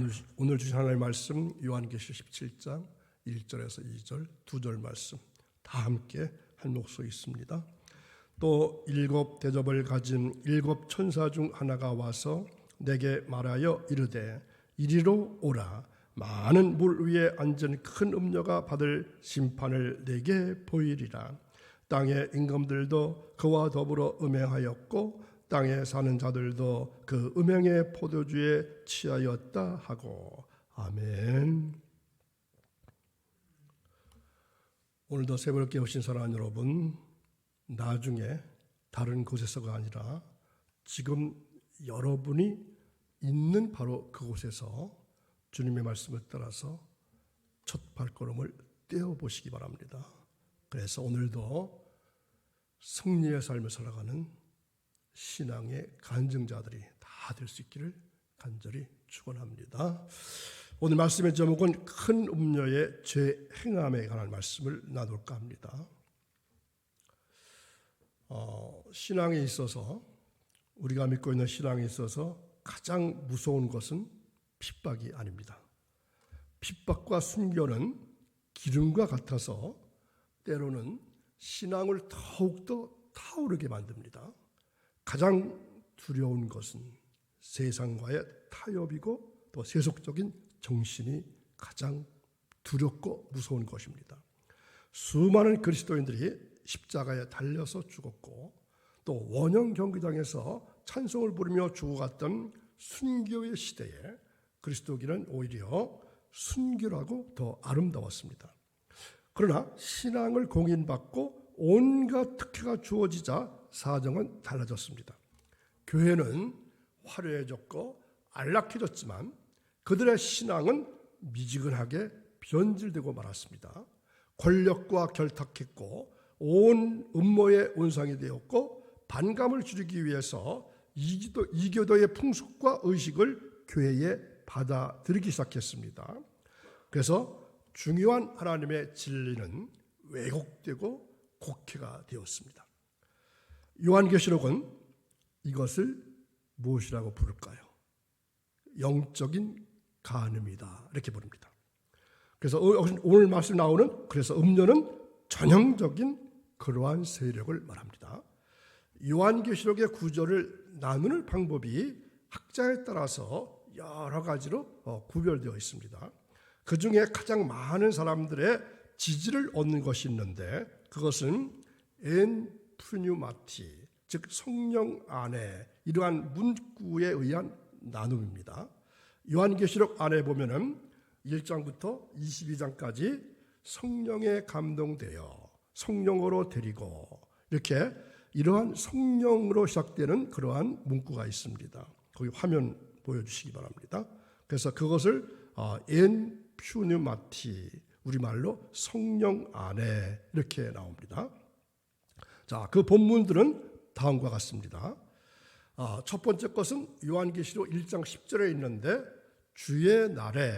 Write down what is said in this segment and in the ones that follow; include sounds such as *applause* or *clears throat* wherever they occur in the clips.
오늘 오늘 주신 하나님의 말씀 요한계시 17장 1절에서 2절 두절 말씀 다 함께 한 목소리 있습니다. 또 일곱 대접을 가진 일곱 천사 중 하나가 와서 내게 말하여 이르되 이리로 오라 많은 물 위에 앉은 큰 음녀가 받을 심판을 내게 보이리라 땅의 임금들도 그와 더불어 음행하였고 땅에 사는 자들도 그 음행의 포도주에 취하였다 하고 아멘. 오늘도 새벽에 오신 사랑 여러분, 나중에 다른 곳에서가 아니라 지금 여러분이 있는 바로 그곳에서 주님의 말씀을 따라서 첫 발걸음을 떼어 보시기 바랍니다. 그래서 오늘도 승리의 삶을 살아가는 신앙의 간증자들이 다 될 수 있기를 간절히 축원합니다. 오늘 말씀의 제목은 큰 음녀의 죄 행함에 관한 말씀을 나눌까 합니다. 어, 신앙에 있어서 우리가 믿고 있는 신앙에 있어서 가장 무서운 것은 핍박이 아닙니다. 핍박과 순교는 기름과 같아서 때로는 신앙을 더욱더 타오르게 만듭니다. 가장 두려운 것은 세상과의 타협이고 또 세속적인 정신이 가장 두렵고 무서운 것입니다. 수많은 그리스도인들이 십자가에 달려서 죽었고 또 원형 경기장에서 찬송을 부르며 죽어갔던 순교의 시대에 그리스도기는 오히려 순교라고 더 아름다웠습니다. 그러나 신앙을 공인받고 온갖 특혜가 주어지자 사정은 달라졌습니다. 교회는 화려해졌고 안락해졌지만 그들의 신앙은 미지근하게 변질되고 말았습니다. 권력과 결탁했고 온 음모의 온상이 되었고 반감을 줄이기 위해서 이기도, 이교도의 풍습과 의식을 교회에 받아들이기 시작했습니다. 그래서 중요한 하나님의 진리는 왜곡되고 곡해가 되었습니다. 요한계시록은 이것을 무엇이라고 부를까요? 영적인 간음이다. 이렇게 부릅니다. 그래서 어, 오늘 말씀 나오는 그래서 음료는 전형적인 그러한 세력을 말합니다. 요한계시록의 구절을 나누는 방법이 학자에 따라서 여러 가지로 어, 구별되어 있습니다. 그 중에 가장 많은 사람들의 지지를 얻는 것이 있는데 그것은 엔 프뉴마티 즉 성령 안에 이러한 문구에 의한 나눔입니다. 요한계시록 안에 보면은 1장부터 22장까지 성령에 감동되어 성령으로 데리고 이렇게 이러한 성령으로 시작되는 그러한 문구가 있습니다. 거기 화면 보여주시기 바랍니다. 그래서 그것을 엔 퓨뉴마티 우리말로 성령 안에 이렇게 나옵니다. 자, 그 본문들은 다음과 같습니다. 아, 첫 번째 것은 요한계시록 1장 10절에 있는데 주의 날에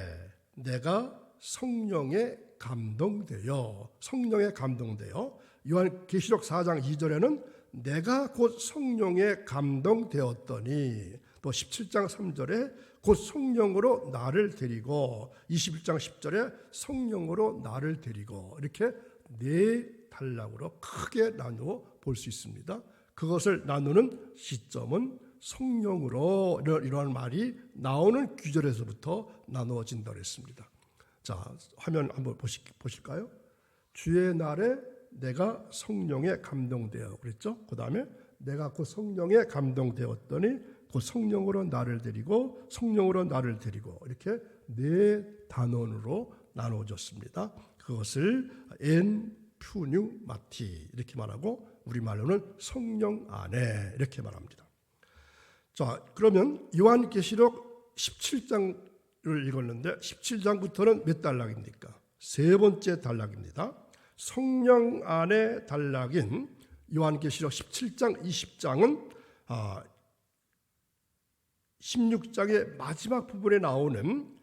내가 성령에 감동되어 성령에 감동되어 요한계시록 4장 2절에는 내가 곧 성령에 감동되었더니 또 17장 3절에 곧 성령으로 나를 데리고 21장 10절에 성령으로 나를 데리고 이렇게 네 단락으로 크게 나누어 볼 수 있습니다. 그것을 나누는 시점은 성령으로 이러한 말이 나오는 규절에서부터 나누어진다고 했습니다. 자, 화면 한번 보실, 보실까요? 주의 날에 내가 성령에 감동되어 그랬죠? 그 다음에 내가 그 성령에 감동되었더니 그 성령으로 나를 데리고 성령으로 나를 데리고 이렇게 네 단원으로 나누어졌습니다. 그것을 엔 푸뉴 마티 이렇게 말하고 우리말로는 성령 안에 이렇게 말합니다. 자, 그러면 요한계시록 17장을 읽었는데 17장부터는 몇 단락입니까? 세 번째 단락입니다. 성령 안에 단락인 요한계시록 17장, 20장은 아, 16장의 마지막 부분에 나오는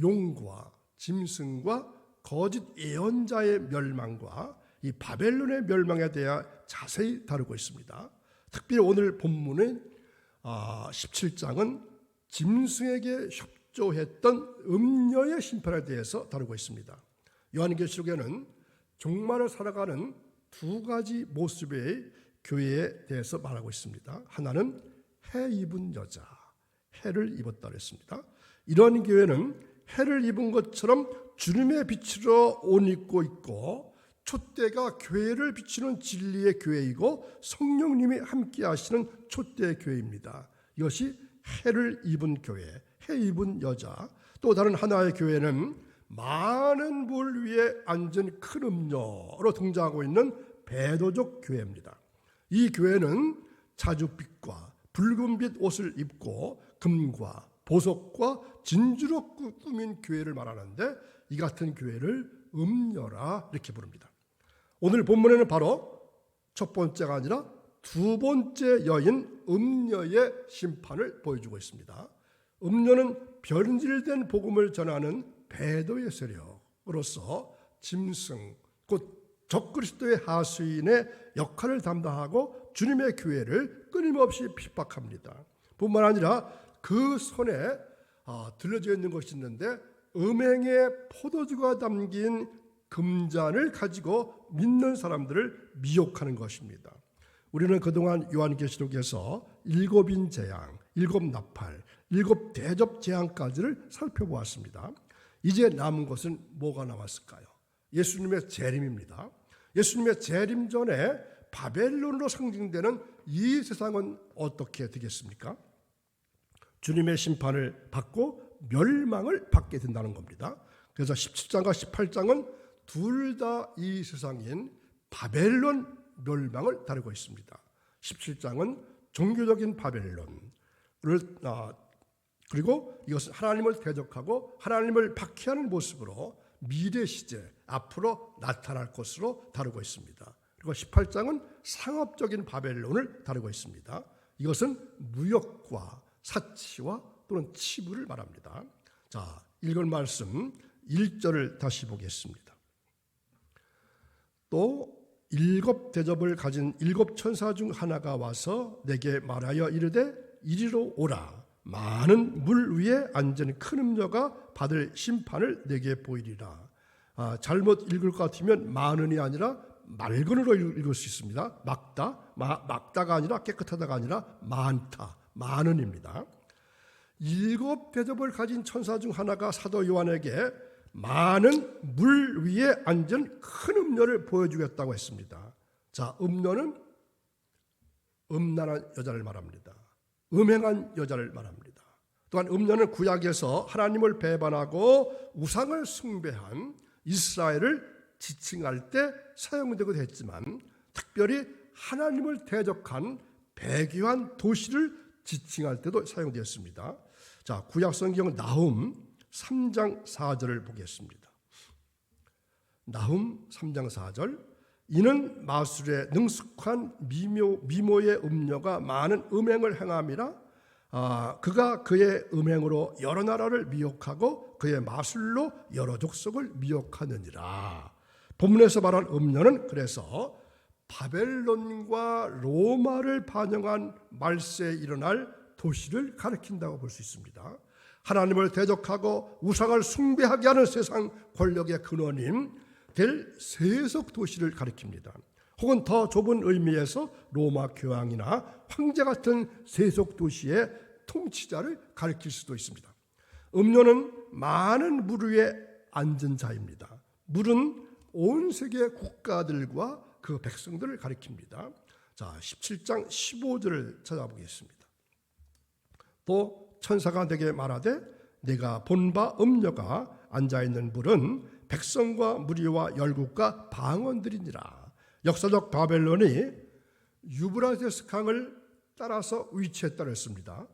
용과 짐승과 거짓 예언자의 멸망과 이 바벨론의 멸망에 대해 자세히 다루고 있습니다. 특별히 오늘 본문의 17장은 아, 짐승에게 축조했던 음녀의 심판에 대해서 다루고 있습니다. 요한계시록에는 종말을 살아가는 두 가지 모습의 교회에 대해서 말하고 있습니다. 하나는 해 입은 여자, 해를 입었다 그랬습니다. 이런 교회는 해를 입은 것처럼 주님의 빛으로 옷 입고 있고 촛대가 교회를 비추는 진리의 교회이고 성령님이 함께 하시는 촛대의 교회입니다. 이것이 해를 입은 교회, 해 입은 여자. 또 다른 하나의 교회는 많은 물 위에 앉은 큰 음녀로 등장하고 있는 배도적 교회입니다. 이 교회는 자줏빛과 붉은빛 옷을 입고 금과 보석과 진주로 꾸- 꾸민 교회를 말하는데 이 같은 교회를 음녀라 이렇게 부릅니다. 오늘 본문에는 바로 첫 번째가 아니라 두 번째 여인 음녀의 심판을 보여주고 있습니다. 음녀는 변질된 복음을 전하는 배도의 세력으로서 짐승 곧 적그리스도의 하수인의 역할을 담당하고 주님의 교회를 끊임없이 핍박합니다. 뿐만 아니라 그 손에 아, 들려져 있는 것이 있는데 음행의 포도주가 담긴 금잔을 가지고 믿는 사람들을 미혹하는 것입니다. 우리는 그동안 요한계시록에서 일곱인 재앙, 일곱 나팔, 일곱 대접 재앙까지를 살펴보았습니다. 이제 남은 것은 뭐가 남았을까요? 예수님의 재림입니다. 예수님의 재림 전에 바벨론으로 상징되는 이 세상은 어떻게 되겠습니까? 주님의 심판을 받고 멸망을 받게 된다는 겁니다. 그래서 17장과 18장은 둘 다 이 세상인 바벨론 멸망을 다루고 있습니다. 17장은 종교적인 바벨론을 아, 그리고 이것은 하나님을 대적하고 하나님을 박해하는 모습으로 미래 시제 앞으로 나타날 것으로 다루고 있습니다. 그리고 18장은 상업적인 바벨론을 다루고 있습니다. 이것은 무역과 사치와 또는 치부를 말합니다. 자, 읽은 말씀 1절을 다시 보겠습니다. 또 일곱 대접을 가진 일곱 천사 중 하나가 와서 내게 말하여 이르되 이리로 오라 많은 물 위에 앉은 큰 음녀가 받을 심판을 내게 보이리라. 아, 잘못 읽을 것 같으면 많은이 아니라 맑은으로 읽을 수 있습니다. 막다, 마, 막다가 아니라 깨끗하다가 아니라 많다, 많은입니다. 일곱 대접을 가진 천사 중 하나가 사도 요한에게 많은 물 위에 앉은 큰 음녀를 보여주겠다고 했습니다. 자, 음녀는 음란한 여자를 말합니다. 음행한 여자를 말합니다. 또한 음녀는 구약에서 하나님을 배반하고 우상을 숭배한 이스라엘을 지칭할 때 사용되기도 했지만 특별히 하나님을 대적한 배교한 도시를 지칭할 때도 사용되었습니다. 자, 구약 성경 나훔 3장 4절을 보겠습니다. 나훔 3장 4절 이는 마술에 능숙한 미묘, 미모의 음녀가 많은 음행을 행함이라 아, 그가 그의 음행으로 여러 나라를 미혹하고 그의 마술로 여러 족속을 미혹하느니라. 본문에서 말한 음녀는 그래서 바벨론과 로마를 반영한 말세에 일어날 도시를 가리킨다고 볼 수 있습니다. 하나님을 대적하고 우상을 숭배하게 하는 세상 권력의 근원인 될 세속 도시를 가리킵니다. 혹은 더 좁은 의미에서 로마 교황이나 황제 같은 세속 도시의 통치자를 가리킬 수도 있습니다. 음료는 많은 물 위에 앉은 자입니다. 물은 온 세계 국가들과 그 백성들을 가리킵니다. 자, 17장 15절을 찾아보겠습니다. 또 천사가 내게 말하되 내가 본 바 음녀가 앉아 있는 물은 백성과 무리와 열국과 방언들이니라. 역사적 바벨론이 유브라데스 강을 따라서 위치했다고 했습니다.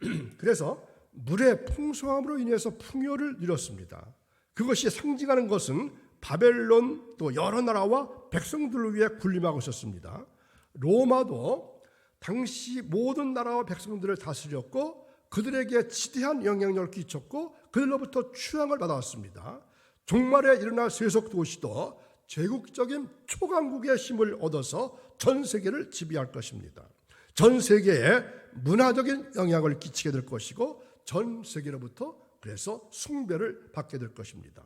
*clears throat* 그래서 물의 풍성함으로 인해서 풍요를 누렸습니다. 그것이 상징하는 것은 바벨론 또 여러 나라와 백성들을 위해 군림하고 있었습니다. 로마도 당시 모든 나라와 백성들을 다스렸고 그들에게 지대한 영향력을 끼쳤고 그들로부터 추앙을 받아왔습니다. 종말에 일어날 세속 도시도 제국적인 초강국의 힘을 얻어서 전 세계를 지배할 것입니다. 전 세계에 문화적인 영향을 끼치게 될 것이고 전 세계로부터 그래서 숭배를 받게 될 것입니다.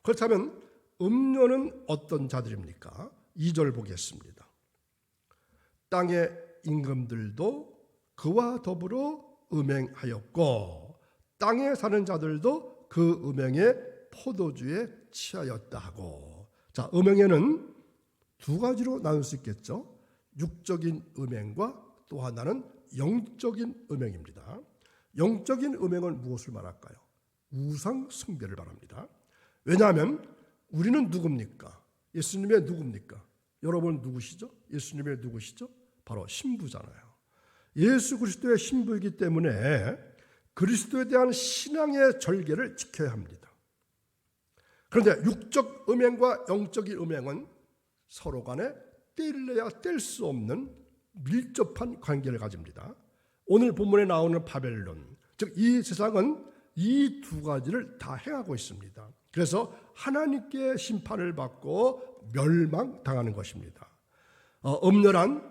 그렇다면 음료는 어떤 자들입니까? 2절 보겠습니다. 땅의 임금들도 그와 더불어 음행하였고 땅에 사는 자들도 그 음행에 포도주에 취하였다 하고 자 음행에는 두 가지로 나눌 수 있겠죠. 육적인 음행과 또 하나는 영적인 음행입니다. 영적인 음행은 무엇을 말할까요? 우상 숭배를 말합니다. 왜냐하면 우리는 누굽니까? 예수님의 누굽니까? 여러분 누구시죠? 예수님의 누구시죠? 바로 신부잖아요. 예수 그리스도의 신부이기 때문에 그리스도에 대한 신앙의 절개를 지켜야 합니다. 그런데 육적 음행과 영적인 음행은 서로 간에 뗄래야 뗄 수 없는 밀접한 관계를 가집니다. 오늘 본문에 나오는 바벨론, 즉 이 세상은 이 두 가지를 다 행하고 있습니다. 그래서 하나님께 심판을 받고 멸망당하는 것입니다. 어, 음녀란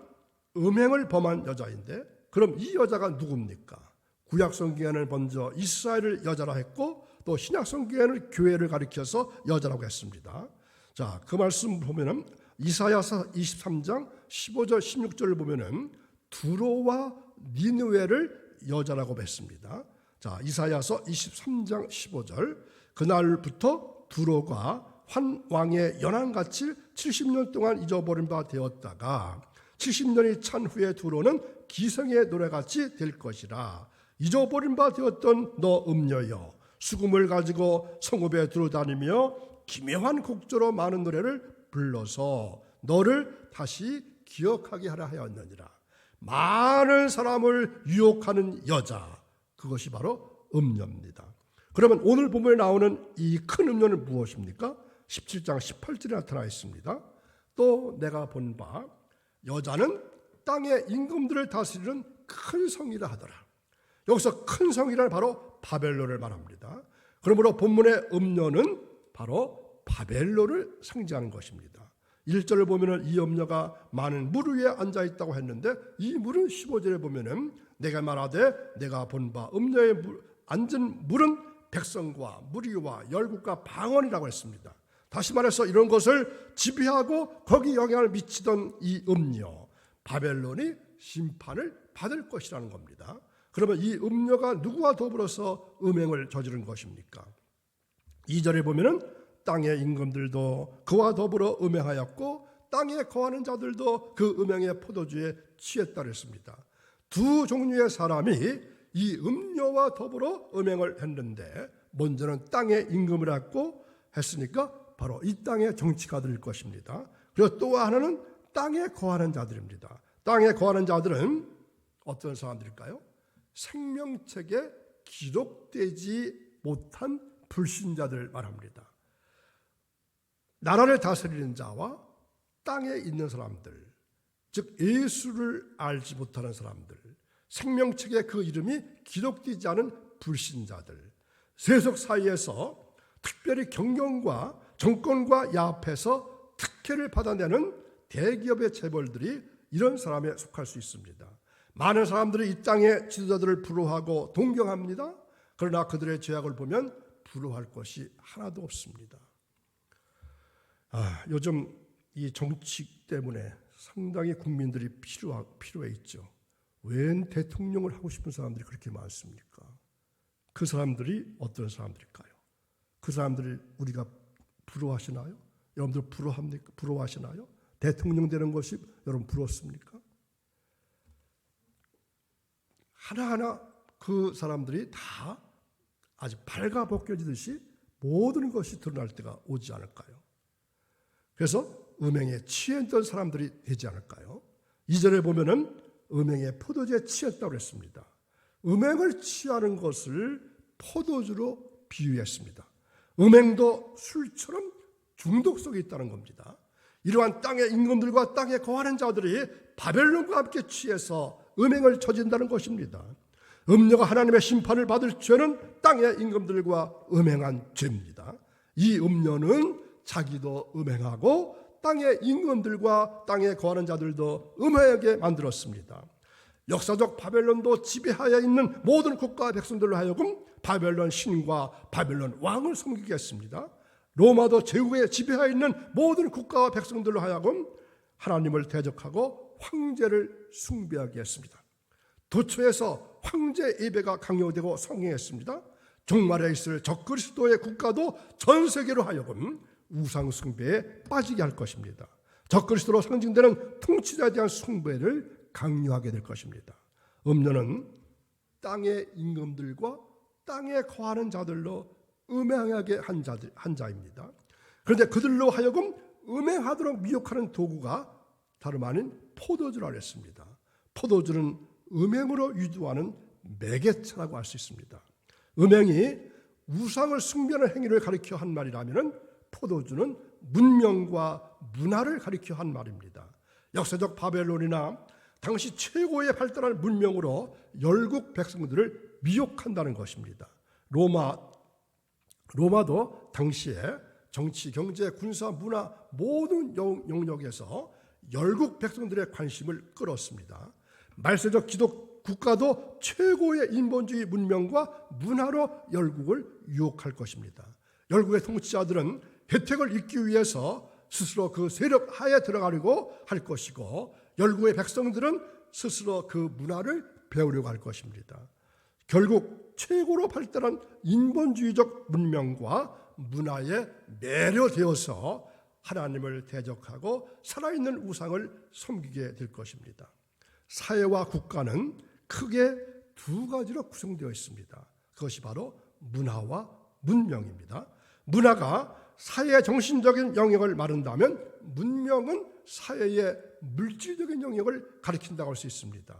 음행을 범한 여자인데 그럼 이 여자가 누굽니까? 구약 성경에는 먼저 이스라엘을 여자라 했고 또 신약 성경에는 교회를 가리켜서 여자라고 했습니다. 자, 그 말씀 보면은 이사야서 23장 15절 16절을 보면은 두로와 니느웨를 여자라고 했습니다. 자, 이사야서 23장 15절 그날부터 두로가 환 왕의 연한같이 70년 동안 잊어버린 바 되었다가 70년이 찬 후에 두로는 기성의 노래같이 될 것이라 잊어버린 바 되었던 너 음녀여 수금을 가지고 성읍에 들어다니며 기묘한 곡조로 많은 노래를 불러서 너를 다시 기억하게 하려 하였느니라. 많은 사람을 유혹하는 여자 그것이 바로 음녀입니다 그러면 오늘 본문에 나오는 이 큰 음료는 무엇입니까? 17장 18절에 나타나 있습니다. 또 내가 본 바 여자는 땅의 임금들을 다스리는 큰 성이라 하더라. 여기서 큰 성이란 바로 바벨론을 말합니다. 그러므로 본문의 음료는 바로 바벨론을 상징하는 것입니다. 1절을 보면은 이 음녀가 많은 물 위에 앉아 있다고 했는데 이 물은 15절에 보면은 내가 말하되 내가 본 바 음녀의 물, 앉은 물은 백성과 무리와 열국과 방언이라고 했습니다. 다시 말해서 이런 것을 지배하고 거기 영향을 미치던 이 음녀 바벨론이 심판을 받을 것이라는 겁니다. 그러면 이 음녀가 누구와 더불어서 음행을 저지른 것입니까? 2절에 보면은 땅의 임금들도 그와 더불어 음행하였고 땅에 거하는 자들도 그 음행의 포도주에 취했다 그랬습니다. 두 종류의 사람이 이 음료와 더불어 음행을 했는데 먼저는 땅의 임금을 했고 했으니까 바로 이 땅의 정치가들일 것입니다. 그리고 또 하나는 땅에 거하는 자들입니다. 땅에 거하는 자들은 어떤 사람들일까요? 생명책에 기록되지 못한 불신자들 말합니다. 나라를 다스리는 자와 땅에 있는 사람들, 즉 예수를 알지 못하는 사람들, 생명책에 그 이름이 기록되지 않은 불신자들, 세속 사이에서 특별히 경영과 정권과 야합해서 특혜를 받아내는 대기업의 재벌들이 이런 사람에 속할 수 있습니다. 많은 사람들이 이 땅의 지도자들을 부러워하고 동경합니다. 그러나 그들의 죄악을 보면 부러워할 것이 하나도 없습니다. 아, 요즘 이 정치 때문에 상당히 국민들이 필요하, 필요해 있죠. 웬 대통령을 하고 싶은 사람들이 그렇게 많습니까? 그 사람들이 어떤 사람들일까요? 그 사람들을 우리가 부러워하시나요? 여러분들 부러워합니까? 부러워하시나요? 대통령 되는 것이 여러분 부럽습니까? 하나하나 그 사람들이 다 아주 발가 벗겨지듯이 모든 것이 드러날 때가 오지 않을까요? 그래서 음행에 취했던 사람들이 되지 않을까요? 이절에 보면은 음행에 포도주에 취했다고 했습니다. 음행을 취하는 것을 포도주로 비유했습니다. 음행도 술처럼 중독 속에 있다는 겁니다. 이러한 땅의 임금들과 땅에 거하는 자들이 바벨론과 함께 취해서 음행을 저진다는 것입니다. 음녀가 하나님의 심판을 받을 죄는 땅의 임금들과 음행한 죄입니다. 이 음녀는 자기도 음행하고 땅의 임금들과 땅에 거하는 자들도 음행하게 만들었습니다. 역사적 바벨론도 지배하에 있는 모든 국가 백성들로 하여금 바벨론 신과 바벨론 왕을 섬기게 했습니다. 로마도 제국의 지배하에 있는 모든 국가와 백성들로 하여금 하나님을 대적하고 황제를 숭배하게 했습니다. 도처에서 황제 예배가 강요되고 성행했습니다. 종말에 있을 적그리스도의 국가도 전 세계로 하여금 우상 숭배에 빠지게 할 것입니다. 적그리스도로 상징되는 통치자에 대한 숭배를 강요하게 될 것입니다. 음료는 땅의 임금들과 땅에 거하는 자들로 음행하게 한 자들 한 자입니다. 그런데 그들로 하여금 음행하도록 미혹하는 도구가 다름 아닌 포도주라 했습니다. 포도주는 음행으로 유도하는 매개체라고 할 수 있습니다. 음행이 우상을 숭배하는 행위를 가리켜 한 말이라면 포도주는 문명과 문화를 가리켜 한 말입니다. 역사적 바벨론이나 당시 최고의 발달한 문명으로 열국 백성들을 미혹한다는 것입니다. 로마 로마도 당시에 정치, 경제, 군사, 문화 모든 영역에서 열국 백성들의 관심을 끌었습니다. 말세적 기독 국가도 최고의 인본주의 문명과 문화로 열국을 유혹할 것입니다. 열국의 통치자들은 혜택을 잊기 위해서 스스로 그 세력 하에 들어가려고 할 것이고 열국의 백성들은 스스로 그 문화를 배우려고 할 것입니다. 결국 최고로 발달한 인본주의적 문명과 문화에 매료되어서 하나님을 대적하고 살아있는 우상을 섬기게 될 것입니다. 사회와 국가는 크게 두 가지로 구성되어 있습니다. 그것이 바로 문화와 문명입니다. 문화가 사회의 정신적인 영역을 말한다면 문명은 사회의 물질적인 영역을 가리킨다고 할 수 있습니다.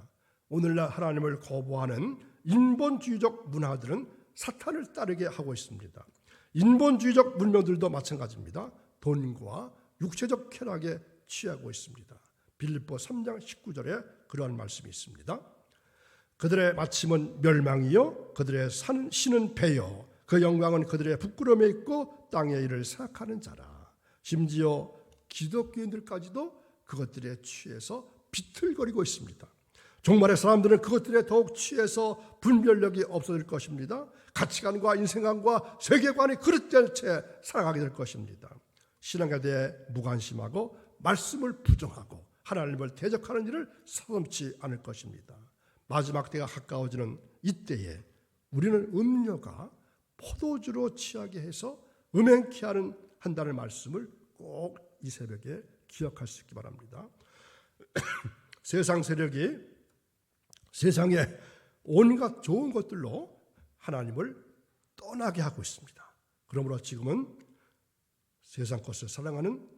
오늘날 하나님을 거부하는 인본주의적 문화들은 사탄을 따르게 하고 있습니다. 인본주의적 문명들도 마찬가지입니다. 돈과 육체적 쾌락에 취하고 있습니다. 빌립보 3장 19절에 그러한 말씀이 있습니다. 그들의 마침은 멸망이요 그들의 산 신은 배요 그 영광은 그들의 부끄러움에 있고 땅의 일을 생각하는 자라. 심지어 기독교인들까지도 그것들에 취해서 비틀거리고 있습니다. 종말의 사람들은 그것들에 더욱 취해서 분별력이 없어질 것입니다. 가치관과 인생관과 세계관이 그릇된 채 살아가게 될 것입니다. 신앙에 대해 무관심하고 말씀을 부정하고 하나님을 대적하는 일을 서슴지 않을 것입니다. 마지막 때가 가까워지는 이때에 우리는 음료가 포도주로 취하게 해서 음행케 하는 한다는 말씀을 꼭 이 새벽에 기억할 수 있기 바랍니다. *clears throat* 세상 세력이 세상에 온갖 좋은 것들로 하나님을 떠나게 하고 있습니다. 그러므로 지금은 세상 것을 사랑하는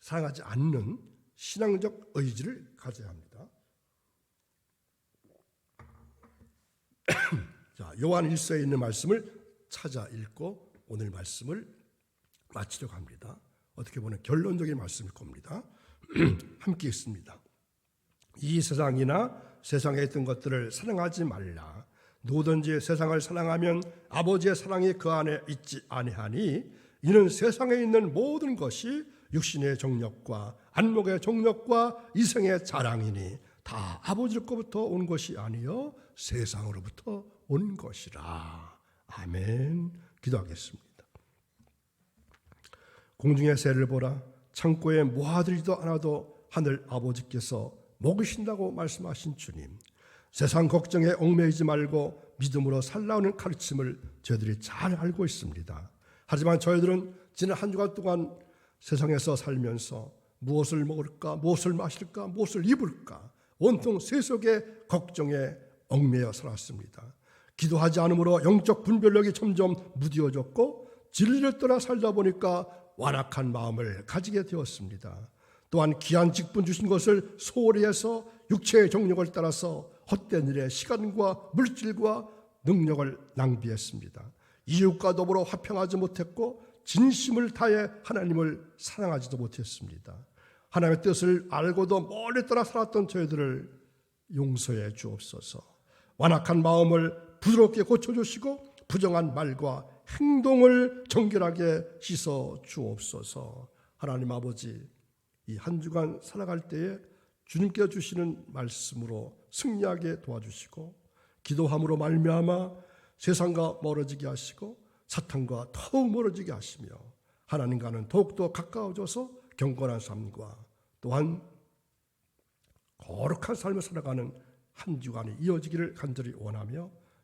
사랑하지 않는 신앙적 의지를 가져야 합니다. *clears throat* 자, 요한 1서에 있는 말씀을 찾아 읽고 오늘 말씀을 마치려고 합니다. 어떻게 보면 결론적인 말씀일 겁니다. *clears throat* 함께 있습니다. 이 세상이나 세상에 있던 것들을 사랑하지 말라. 누구든지 세상을 사랑하면 아버지의 사랑이 그 안에 있지 아니하니 이는 세상에 있는 모든 것이 육신의 정력과 안목의 정력과 이성의 자랑이니 다 아버지 로부터 온 것이 아니요 세상으로부터 온 것이라. 아멘. 기도하겠습니다. 공중의 새를 보라 창고에 모아들지도 않아도 하늘 아버지께서 먹으신다고 말씀하신 주님. 세상 걱정에 얽매이지 말고 믿음으로 살라는 가르침을 저희들이 잘 알고 있습니다. 하지만 저희들은 지난 한 주간 동안 세상에서 살면서 무엇을 먹을까, 무엇을 마실까, 무엇을 입을까, 온통 세속의 걱정에 얽매여 살았습니다. 기도하지 않으므로 영적 분별력이 점점 무디어졌고 진리를 떠나 살다 보니까 완악한 마음을 가지게 되었습니다. 또한 귀한 직분 주신 것을 소홀히 해서 육체의 정력을 따라서 헛된 일에 시간과 물질과 능력을 낭비했습니다. 이웃과 더불어 화평하지 못했고 진심을 다해 하나님을 사랑하지도 못했습니다. 하나님의 뜻을 알고도 멀리 떠나 살았던 저희들을 용서해 주옵소서. 완악한 마음을 부드럽게 고쳐주시고 부정한 말과 행동을 정결하게 씻어 주옵소서. 하나님 아버지, 이 한 주간 살아갈 때에 주님께 주시는 말씀으로 승리하게 도와주시고 기도함으로 말미암아 세상과 멀어지게 하시고 사탄과 더욱 멀어지게 하시며 하나님과는 더욱더 가까워져서 경건한 삶과 또한 거룩한 삶을 살아가는 한 주간이 이어지기를 간절히 원하며